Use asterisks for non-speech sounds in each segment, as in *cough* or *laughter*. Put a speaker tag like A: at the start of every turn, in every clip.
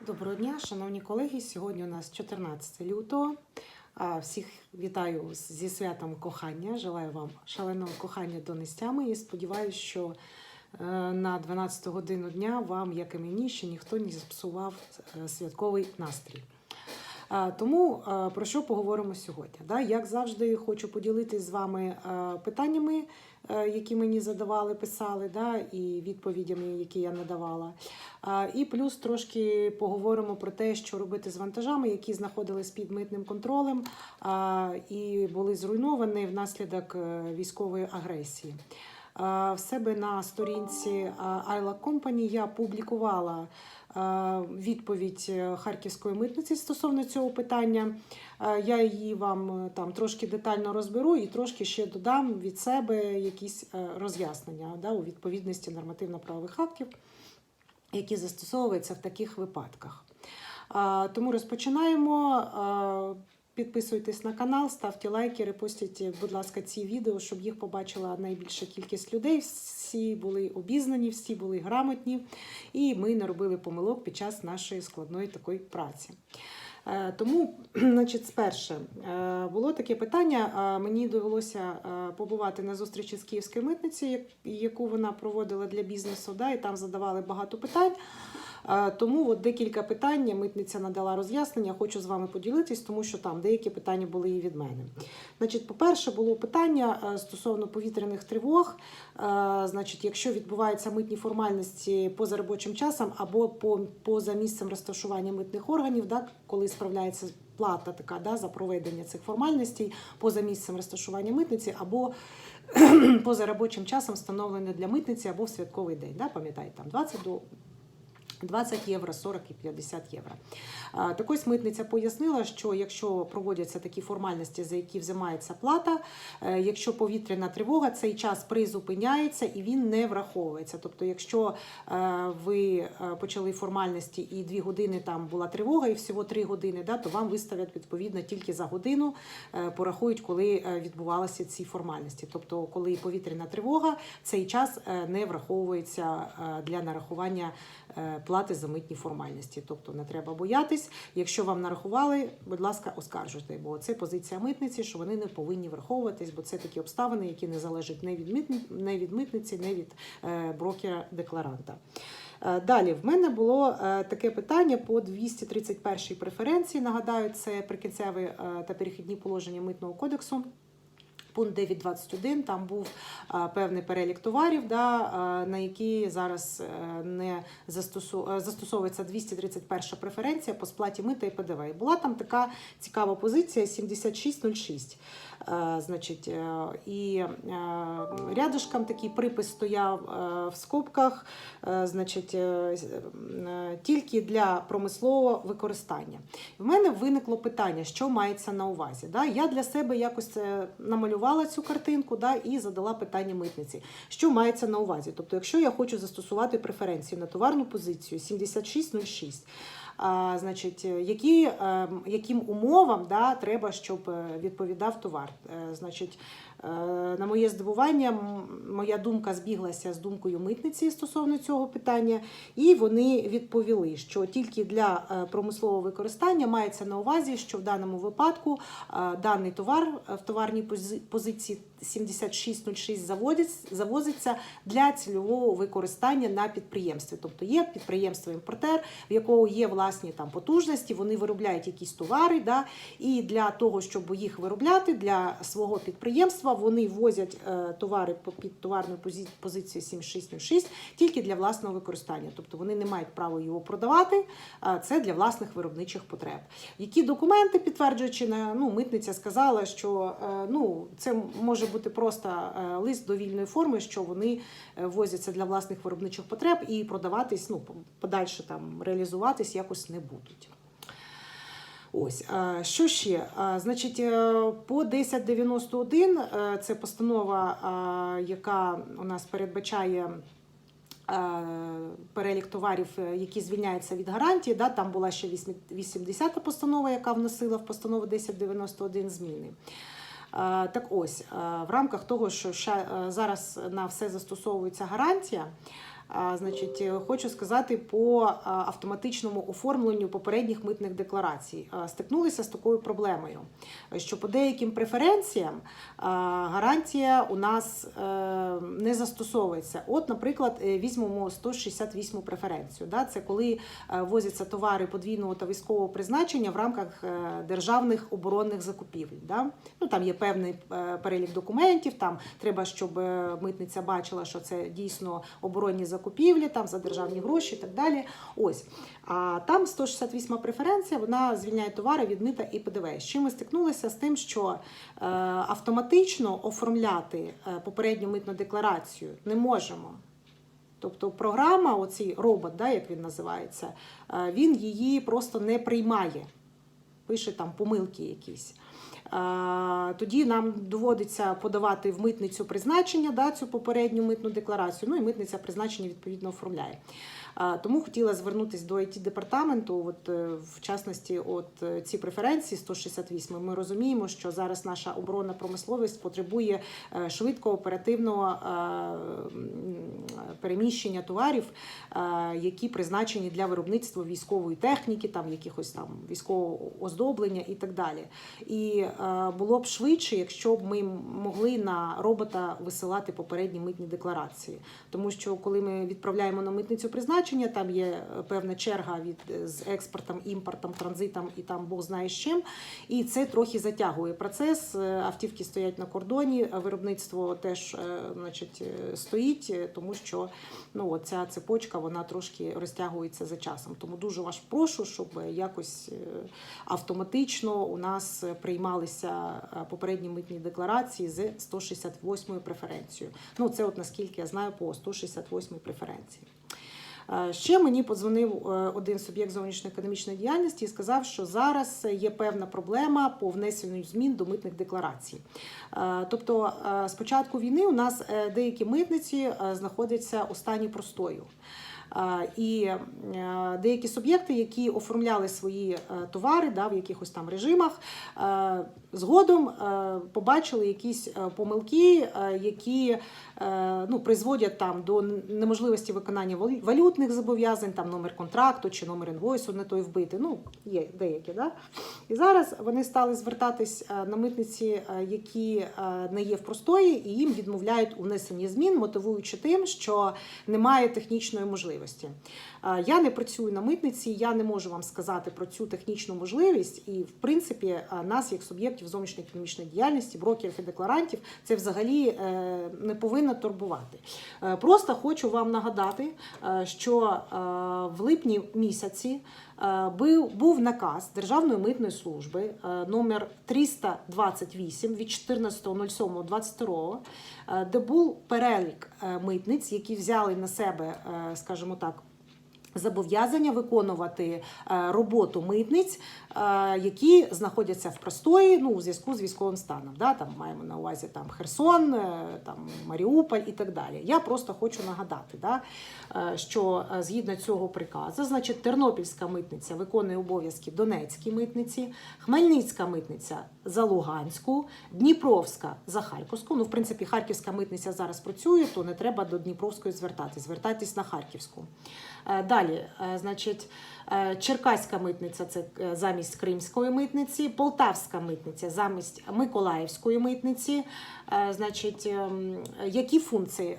A: Доброго дня, шановні колеги. Сьогодні у нас 14 лютого. Всіх вітаю зі святом кохання. Желаю вам шаленого кохання до нестями і сподіваюся, що е, на 12 годину дня вам, як і мені, ще ніхто не зіпсував е, святковий настрій. Тому е, про що поговоримо сьогодні? Як завжди, хочу поділитися з вами питаннями, які мені задавали, писали, да? і відповідями, які я надавала. І плюс трошки поговоримо про те, що робити з вантажами, які знаходились під митним контролем і були зруйновані внаслідок е, військової агресії. В себе на сторінці Айла Company я публікувала відповідь е, Харківської митниці стосовно цього питання. Я її вам е, там трошки детально розберу і трошки ще додам від себе якісь е, роз'яснення да, у відповідності нормативно-правових актів які застосовуються в таких випадках. Тому розпочинаємо. Підписуйтесь на канал, ставте лайки, репостіть, будь ласка, ці відео, щоб їх побачила найбільша кількість людей. Всі були обізнані, всі були грамотні, і ми не робили помилок під час нашої складної такої праці. Е, Тому, *clears throat* значить, сперше е, було таке питання. е, Мені довелося побувати на зустрічі з Київською митницею, яку вона проводила для бізнесу, да, і там задавали багато питань. Е, Тому от декілька питань митниця надала роз'яснення. Хочу з вами поділитись, тому що там деякі питання були і від мене. Значить, по-перше, було питання е, стосовно повітряних тривог. Е, Значить, якщо відбуваються митні формальності поза робочим часом або поза місцем розташування митних органів, да, коли справляється плата така да, за проведення цих формальностей поза місцем розташування митниці або *clears throat* поза робочим часом встановлене для митниці або в святковий день. Да, пам'ятаєте, там 20 до 20 євро, 40 і 50 євро. А, Так ось митниця пояснила, що якщо проводяться такі формальності, за які взимається плата, е, якщо повітряна тривога, цей час призупиняється і він не враховується. Тобто, якщо е, ви е, почали формальності і 2 години там була тривога, і всього 3 години, да, то вам виставлять відповідно тільки за годину, порахують, коли відбувалися ці формальності. Тобто, коли повітряна тривога, цей час не враховується для нарахування плати за митні формальності. Тобто не треба боятись. Якщо вам нарахували, будь ласка, оскаржуйте, бо це позиція митниці, що вони не повинні враховуватись, бо це такі обставини, які не залежать не від митни, не від митниці, не від е, брокера-декларанта. Е, Далі в мене було е, таке питання по 231 преференції. Нагадаю, це прикінцеві та перехідні положення митного кодексу. Пункт 9.21, там був певний перелік товарів, да, на які зараз е, не застосу, е, застосовується 231 преференція по сплаті мита і ПДВ. І була там така цікава позиція 7606. Е, Значить, е, і е, рядышком такий припис стояв е, в скобках, е, значить, е, е, тільки для промислового використання. В мене виникло питання, що мається на увазі. Да? Я для себе якось це намалювала цю картинку да, і задала питання митниці, що мається на увазі. Тобто, якщо я хочу застосувати преференцію на товарну позицію 7606, а, значить, які, е, яким умовам да, треба, щоб е, відповідав товар. Е, Значить, на моє здивування, моя думка збіглася з думкою митниці стосовно цього питання, і вони відповіли, що тільки для е, промислового використання мається на увазі, що в даному випадку е, даний товар е, в товарній позиції 7606 завозиться для цільового використання на підприємстві. Тобто є підприємство-імпортер, в якого є власні там потужності, вони виробляють якісь товари, да, і для того, щоб їх виробляти для свого підприємства, вони возять е, товари під товарною позицією 7606 тільки для власного використання. Тобто вони не мають права його продавати, це для власних виробничих потреб. Які документи підтверджуючи ну, митниця сказала, що е, ну, це може бути просто е, лист довільної форми, що вони возяться для власних виробничих потреб і продаватись, ну, подальше там реалізуватись якось не будуть. Ось, що ще? Значить, е, по 1091 е, це постанова, яка у нас передбачає е, перелік товарів, які звільняються від гарантії. Да? Там була ще 80-та постанова, яка вносила в постанову 1091 зміни. Так ось, в рамках того, що зараз на все застосовується гарантія, Значить, е, хочу сказати по автоматичному оформленню попередніх митних декларацій. Стикнулися з такою проблемою, що по деяким преференціям гарантія у нас е, не застосовується. От, наприклад, е, візьмемо 168 преференцію. Це коли возяться товари подвійного та військового призначення в рамках державних оборонних закупівель. Ну, там є певний перелік документів, там треба, щоб митниця бачила, що це дійсно оборонні закупівлі, там за державні гроші і так далі. Ось. А там 168 преференція, вона звільняє товари від мита і ПДВ. З чим ми стикнулися з тим, що е, автоматично оформляти е, попередню митну декларацію не можемо. Тобто програма, оцей робот, да, як він називається, е, він її просто не приймає. Пише там помилки якісь. Тоді нам доводиться подавати в митницю призначення, да, цю попередню митну декларацію. Ну і митниця призначення відповідно оформляє. Тому хотіла звернутися до it департаменту. От е, в частності, от е, ці преференції 168, Ми розуміємо, що зараз наша оборонна промисловість потребує е, швидкого оперативного переміщення товарів, які призначені для виробництва військової техніки, там якихось там військового оздоблення і так далі. І було б швидше, якщо б ми могли на робота висилати попередні митні декларації. Тому що коли ми відправляємо на митницю призначення, там є е, певна черга від е, з експортом, імпортом, транзитом і там Бог знає з чим. І це трохи затягує процес. Е, Автівки стоять на кордоні, виробництво теж значить, стоїть, тому що ну, ця цепочка вона трошки розтягується за часом. Тому дуже вас прошу, щоб якось автоматично у нас приймалися попередні митні декларації з 168 преференцією. Ну, це от наскільки я знаю по 168 преференції. Е, Ще мені подзвонив е, один суб'єкт зовнішньої економічної діяльності і сказав, що зараз є певна проблема по внесенню змін до митних декларацій. Е, Тобто, з початку війни у нас деякі митниці знаходяться у стані простою. І е, деякі суб'єкти, які оформляли свої е, товари да, в якихось там режимах, е, згодом побачили якісь помилки, які ну, призводять там до неможливості виконання вал- валютних зобов'язань, там номер контракту чи номер інвойсу не той вбити. Ну, є деякі. Да? І зараз вони стали звертатись на митниці, які не є в простої, і їм відмовляють у внесенні змін, мотивуючи тим, що немає технічної можливості. Е, Я не працюю на митниці, я не можу вам сказати про цю технічну можливість. І, в принципі, нас, як суб'єктів зовнішньоекономічної діяльності, брокерів і декларантів, це взагалі е, не повинно турбувати. Е, Просто хочу вам нагадати, е, що в липні місяці був- наказ Державної митної служби номер 328 від 14.07.22, е, де був перелік митниць, які взяли на себе, скажімо так, зобов'язання виконувати е, роботу митниць, е, які знаходяться в простої ну, у зв'язку з військовим станом. Да? Там маємо на увазі там, Херсон, е, там, Маріуполь і так далі. Я просто хочу нагадати, да? що згідно цього приказу, значить, Тернопільська митниця виконує обов'язки Донецькій митниці, Хмельницька митниця за Луганську, Дніпровська за Харківську. Ну, в принципі, Харківська митниця зараз працює, то не треба до Дніпровської звертатись. Звертайтесь на Харківську. Е, Далі, е, значить, е, Черкаська митниця це е, замість Кримської митниці, Полтавська митниця замість Миколаївської митниці. Значить, ем, які функції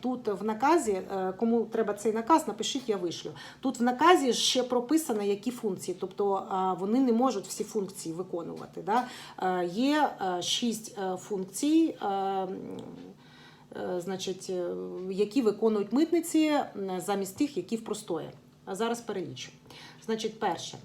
A: тут в наказі, кому треба цей наказ, напишіть, я вишлю. Тут в наказі ще прописано, які функції, тобто вони не можуть всі функції виконувати. Да? Є шість функцій. Е, Значить, е, які виконують митниці е, замість тих, які в простої. А зараз перелічу. Значить, перше.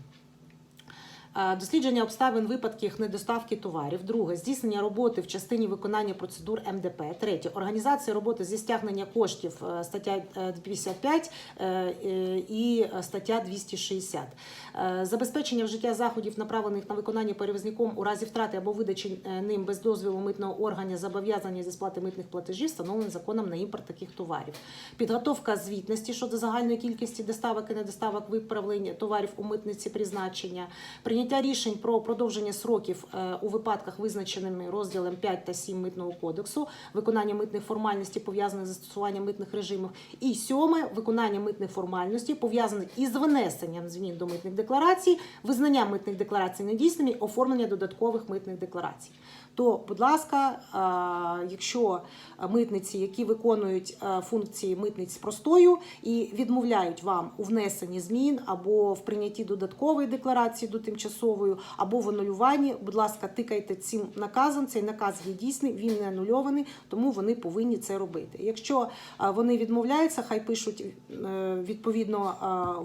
A: Е, Дослідження обставин випадків недоставки товарів. Друге здійснення роботи в частині виконання процедур МДП. Третє організація роботи зі стягнення коштів. е, Стаття е, 55 е, і стаття 260. Е, Забезпечення вжиття заходів, направлених на виконання перевізником у разі втрати або видачі ним без дозволу митного органу зобов'язання зі сплати митних платежів, встановлених законом на імпорт таких товарів. Підготовка звітності щодо загальної кількості доставок і недоставок виправлень товарів у митниці призначення. Прийняття прийняття рішень про продовження сроків е, у випадках, визначеними розділом 5 та 7 митного кодексу, виконання митних формальностей пов'язаних з застосуванням митних режимів, і сьоме виконання митних формальностей пов'язаних із внесенням змін до митних декларацій, визнання митних декларацій недійсними, оформлення додаткових митних декларацій. То, будь ласка, якщо митниці, які виконують функції митниць простою і відмовляють вам у внесенні змін або в прийнятті додаткової декларації до тимчасової, або в анулюванні, будь ласка, тикайте цим наказом. Цей наказ є дійсний, він не анульований, тому вони повинні це робити. Якщо вони відмовляються, хай пишуть е, відповідно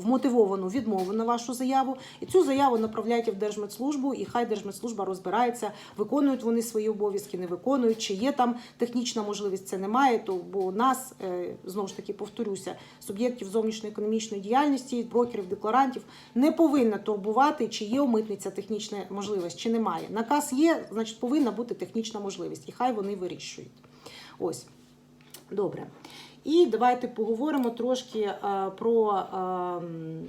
A: вмотивовану відмову на вашу заяву, і цю заяву направляйте в Держмедслужбу, і хай Держмедслужба розбирається, виконують вони свої обов'язки, не виконують, чи є там технічна можливість, це немає. То бо нас е, знову ж таки повторюся, суб'єктів зовнішньоекономічної діяльності, брокерів, декларантів не повинна турбувати, чи є у митниця технічна можливість, чи немає. Наказ є, значить повинна бути технічна можливість, і хай вони вирішують. Ось добре. І давайте поговоримо трошки е, про е, м,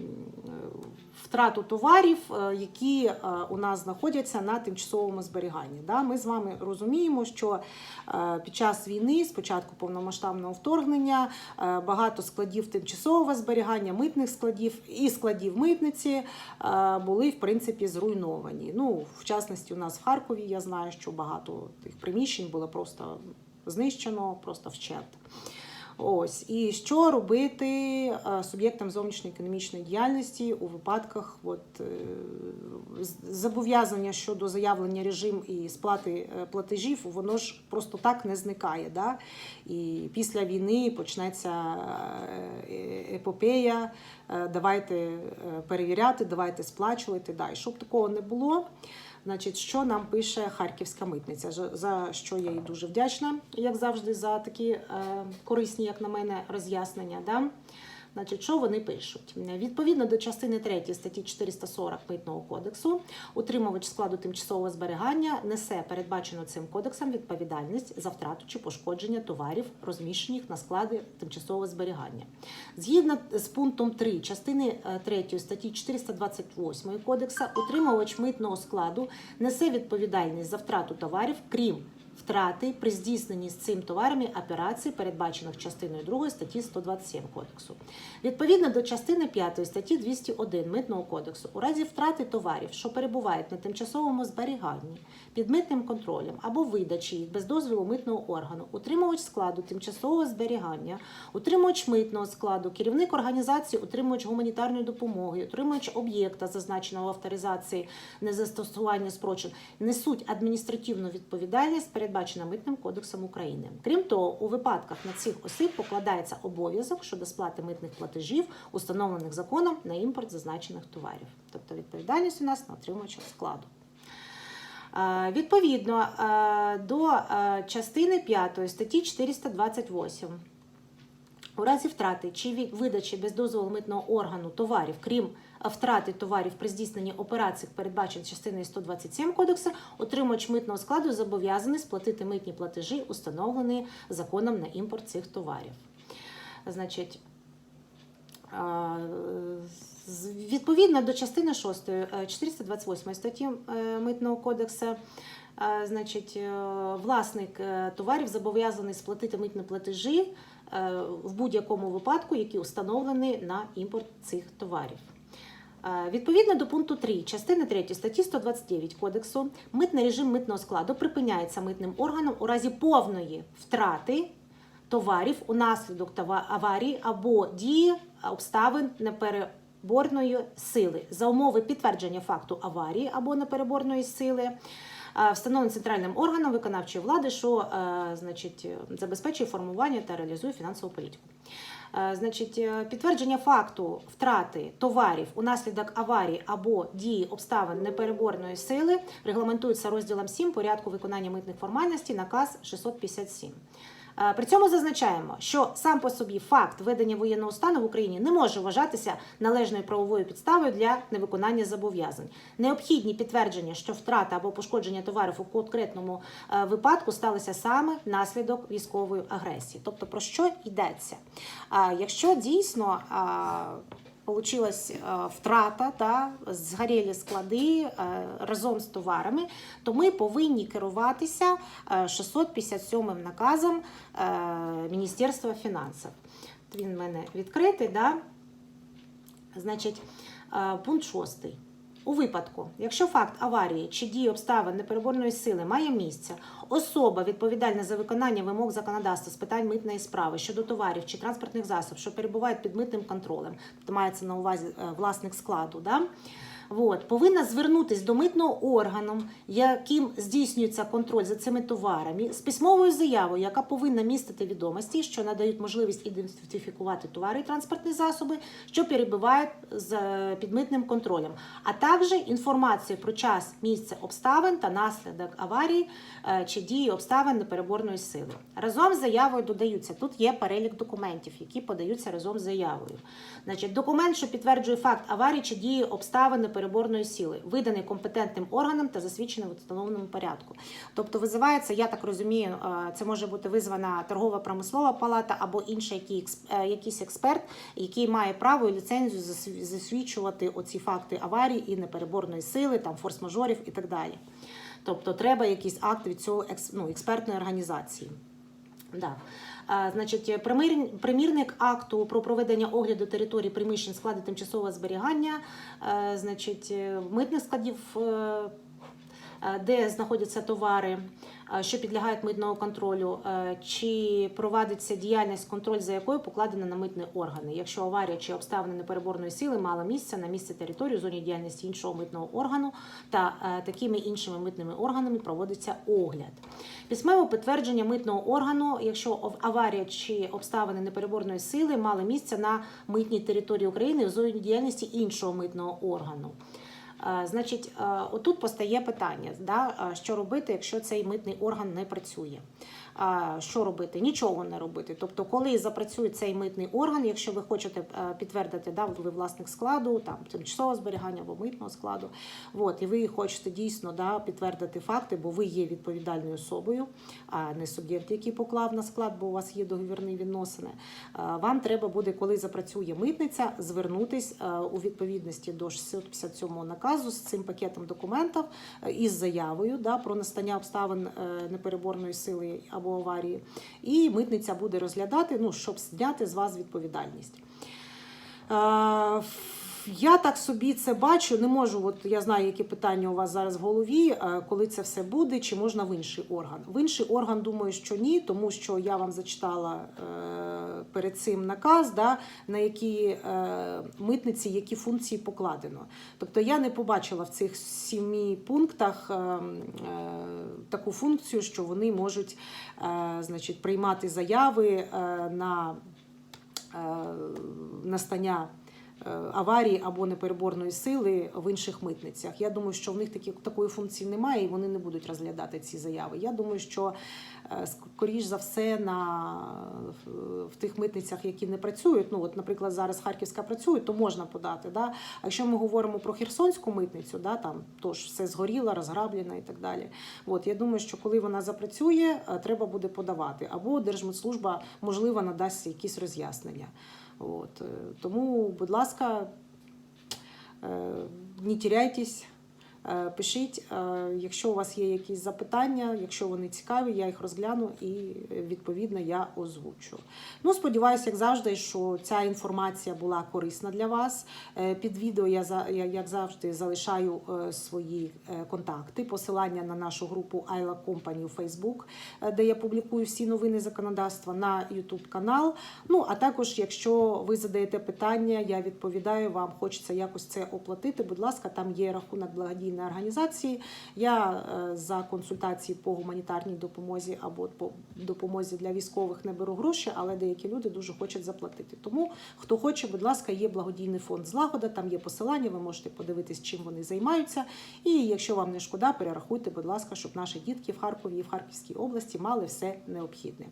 A: втрату товарів, е, які е, у нас знаходяться на тимчасовому зберіганні. Ми з вами розуміємо, що е, під час війни, спочатку повномасштабного вторгнення, багато складів тимчасового зберігання, митних складів і складів митниці були в принципі зруйновані. Ну, в частності, у нас в Харкові я знаю, що багато тих приміщень було просто знищено, просто вщент. Ось і що робити е, суб'єктам зовнішньої економічної діяльності у випадках от, е, зобов'язання щодо заявлення режим і сплати е, платежів, воно ж просто так не зникає. Да? І після війни почнеться епопея. Давайте перевіряти, давайте сплачувати. Да. І щоб такого не було. Значить, що нам пише Харківська митниця, за- що я їй дуже вдячна, як завжди, за такі е, корисні, як на мене, роз'яснення. Да? Значить, що вони пишуть? Відповідно до частини 3 статті 440 Митного кодексу, утримувач складу тимчасового зберігання несе передбачену цим кодексом відповідальність за втрату чи пошкодження товарів, розміщених на склади тимчасового зберігання. Згідно з пунктом 3 частини 3 статті 428 кодексу, утримувач митного складу несе відповідальність за втрату товарів, крім втрати при здійсненні з цим товарами операцій, передбачених частиною 2 статті 127 кодексу. Відповідно до частини 5 статті 201 Митного кодексу, у разі втрати товарів, що перебувають на тимчасовому зберіганні під митним контролем або видачі їх без дозволу митного органу, утримувач складу тимчасового зберігання, утримувач митного складу, керівник організації, утримувач гуманітарної допомоги, утримувач об'єкта, зазначеного в авторизації незастосування спрочин, несуть адміністративну відповідальність, передбачена митним кодексом України. Крім того, у випадках на цих осіб покладається обов'язок щодо сплати митних платежів, установлених законом на імпорт зазначених товарів. Тобто відповідальність у нас на отримувача складу. Відповідно до частини 5 статті 428 у разі втрати чи видачі без дозволу митного органу товарів, крім втрати товарів при здійсненні операцій, передбачених частиною 127 кодексу, отримувач митного складу зобов'язаний сплатити митні платежі, установлені законом на імпорт цих товарів. Значить, Відповідно до частини 6 е, 428 статті е, Митного кодексу, е, значить, е, власник е, товарів зобов'язаний сплатити митні платежі е, в будь-якому випадку, які установлені на імпорт цих товарів. Е, Відповідно до пункту 3 частини 3 статті 129 Кодексу, митний режим митного складу припиняється митним органом у разі повної втрати товарів унаслідок аварії або дії обставин непереборної сили за умови підтвердження факту аварії або непереборної сили. е, Встановлений центральним органом виконавчої влади, що е, значить, забезпечує формування та реалізує фінансову політику. Е, Значить, підтвердження факту втрати товарів унаслідок аварії або дії обставин непереборної сили регламентується розділом 7 порядку виконання митних формальностей, наказ 657. Е, При цьому зазначаємо, що сам по собі факт ведення воєнного стану в Україні не може вважатися належною правовою підставою для невиконання зобов'язань. Необхідні підтвердження, що втрата або пошкодження товарів у конкретному е, випадку сталося саме внаслідок військової агресії. Тобто про що йдеться? А Якщо дійсно Получилась е, втрата, та, згорілі склади е, разом з товарами, то ми повинні керуватися е, 657 наказом е, Міністерства фінансів. Він в мене відкритий. Да? Значить, е, пункт 6. У випадку, якщо факт аварії чи дії обставин непереборної сили має місце, особа відповідальна за виконання вимог законодавства з питань митної справи щодо товарів чи транспортних засобів, що перебувають під митним контролем, тобто мається на увазі е, власник складу, да? От, повинна звернутися до митного органу, яким здійснюється контроль за цими товарами, з письмовою заявою, яка повинна містити відомості, що надають можливість ідентифікувати товари і транспортні засоби, що перебувають з е, підмитним контролем, а також інформацію про час, місце обставин та наслідок аварії е, чи дії обставин непереборної сили. Разом з заявою додаються. Тут є перелік документів, які подаються разом з заявою. Значить, документ, що підтверджує факт аварії чи дії обставин непереборної сили, виданий компетентним органом та засвідчений в встановленому порядку. Тобто визивається, я так розумію, е, це може бути визвана торгова промислова палата або інший е, якийсь експерт, який має право і ліцензію засвідчувати оці факти аварії і непереборної сили, там форс-мажорів і так далі. Тобто треба якийсь акт від цього ну, експертної організації. Да. Значить, примірник акту про проведення огляду території приміщень складу тимчасового зберігання, е, значить, е, митних складів, е, де знаходяться товари, що підлягають митного контролю, е, чи провадиться діяльність, контроль за якою покладена на митні органи, якщо аварія чи обставини непереборної сили мала місце на місці території в зоні діяльності іншого митного органу та е, такими іншими митними органами проводиться огляд. Письмове підтвердження митного органу, якщо аварія чи обставини непереборної сили мали місце на митній території України в зоні діяльності іншого митного органу. Е, Значить, е, отут постає питання, да, е, що робити, якщо цей митний орган не працює. Що робити? Нічого не робити. Тобто, коли запрацює цей митний орган, якщо ви хочете е, підтвердити, да, ви власник складу, там тимчасового зберігання або митного складу, от, і ви хочете дійсно да, підтвердити факти, бо ви є відповідальною особою, а не суб'єкт, який поклав на склад, бо у вас є договірні відносини. Е, Вам треба буде, коли запрацює митниця, звернутись е, у відповідності до 657 наказу з цим пакетом документів із заявою да, про настання обставин непереборної сили або аварії, і митниця буде розглядати, ну, щоб зняти з вас відповідальність. Я так собі це бачу. Не можу. От я знаю, які питання у вас зараз в голові, е, коли це все буде, чи можна в інший орган. В інший орган думаю, що ні, тому що я вам зачитала е, перед цим наказ, да, на які е, митниці, які функції покладено. Тобто я не побачила в цих сімі пунктах е, е, таку функцію, що вони можуть значить, приймати заяви на настання аварії або непереборної сили в інших митницях. Я думаю, що в них такі, такої функції немає, і вони не будуть розглядати ці заяви. Я думаю, що е, скоріш за все на в тих митницях, які не працюють. Ну от, наприклад, зараз Харківська працює, то можна подати. Да? А якщо ми говоримо про Херсонську митницю, да, там тож все згоріло, розграблено і так далі. От я думаю, що коли вона запрацює, е, треба буде подавати. Або Держмитслужба, можливо, надасть якісь роз'яснення. От, е, тому, будь ласка, е, не тіряйтесь. Е, Пишіть, е, якщо у вас є якісь запитання, якщо вони цікаві, я їх розгляну і відповідно я озвучу. Ну, сподіваюся, як завжди, що ця інформація була корисна для вас. Е, Під відео я як завжди залишаю свої контакти, посилання на нашу групу Ayla Company у Facebook, де я публікую всі новини законодавства на YouTube канал. Ну а також, якщо ви задаєте питання, я відповідаю вам. Хочеться якось це оплатити. Будь ласка, там є рахунок благодійної організації. Я е, за консультації по гуманітарній допомозі або по допомозі для військових не беру гроші, але деякі люди дуже хочуть заплатити. Тому хто хоче, будь ласка, є благодійний фонд злагода. Там є посилання. Ви можете подивитись, чим вони займаються. І якщо вам не шкода, перерахуйте, будь ласка, щоб наші дітки в Харкові і в Харківській області мали все необхідне.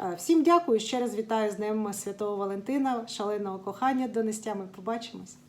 A: Е, Всім дякую. Ще раз вітаю з Днем Святого Валентина, шаленого кохання до нестями. Побачимось.